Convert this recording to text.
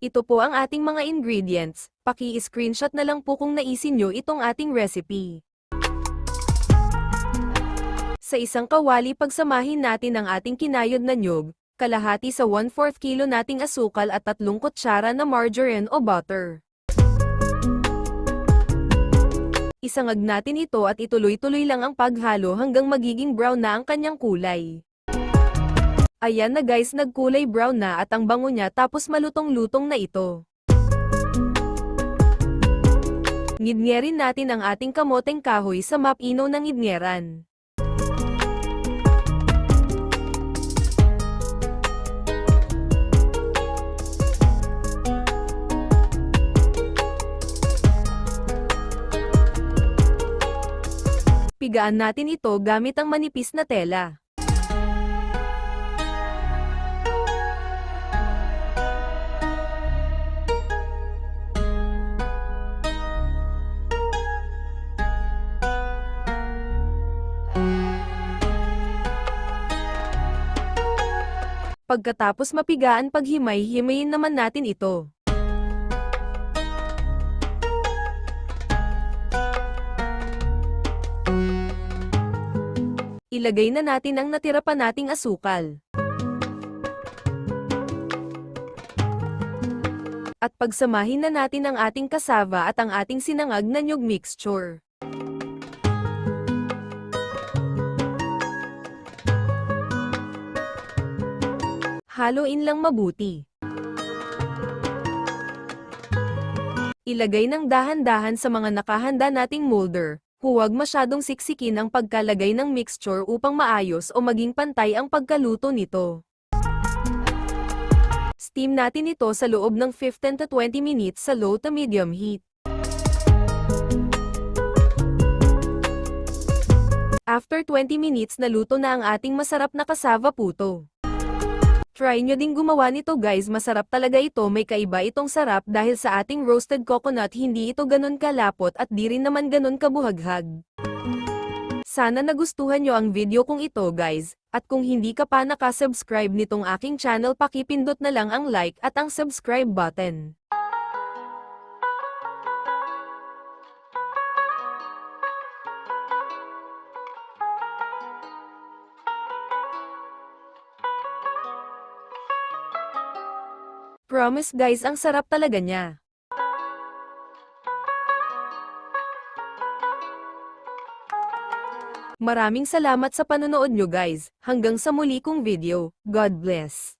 Ito po ang ating mga ingredients, paki-screenshot na lang po kung naisin nyo itong ating recipe. Sa isang kawali pagsamahin natin ang ating kinayod na nyog, kalahati sa 1/4 kilo nating asukal at tatlong kutsara na margarine o butter. Isangag natin ito at ituloy-tuloy lang ang paghalo hanggang magiging brown na ang kanyang kulay. Ayan na guys nagkulay brown na at ang bango niya tapos malutong-lutong na ito. Ngidnyerin natin ang ating kamoteng kahoy sa mapino ng ngidnyeran. Pigaan natin ito gamit ang manipis na tela. Pagkatapos mapigaan paghimay, himayin naman natin ito. Ilagay na natin ang natira pa nating asukal. At pagsamahin na natin ang ating kasava at ang ating sinangag na nyug mixture. Haluin lang mabuti. Ilagay ng dahan-dahan sa mga nakahanda nating molder. Huwag masyadong siksikin ang pagkalagay ng mixture upang maayos o maging pantay ang pagkaluto nito. Steam natin ito sa loob ng 15 to 20 minutes sa low to medium heat. After 20 minutes naluto na ang ating masarap na kasava puto. Try nyo ding gumawa nito guys masarap talaga ito may kaiba itong sarap dahil sa ating roasted coconut hindi ito ganun kalapot at di rin naman ganun kabuhaghag. Sana nagustuhan nyo ang video kong ito guys, at kung hindi ka pa nakasubscribe nitong aking channel pakipindot na lang ang like at ang subscribe button. Promise guys ang sarap talaga niya. Maraming salamat sa panonood nyo guys. Hanggang sa muli kong video. God bless.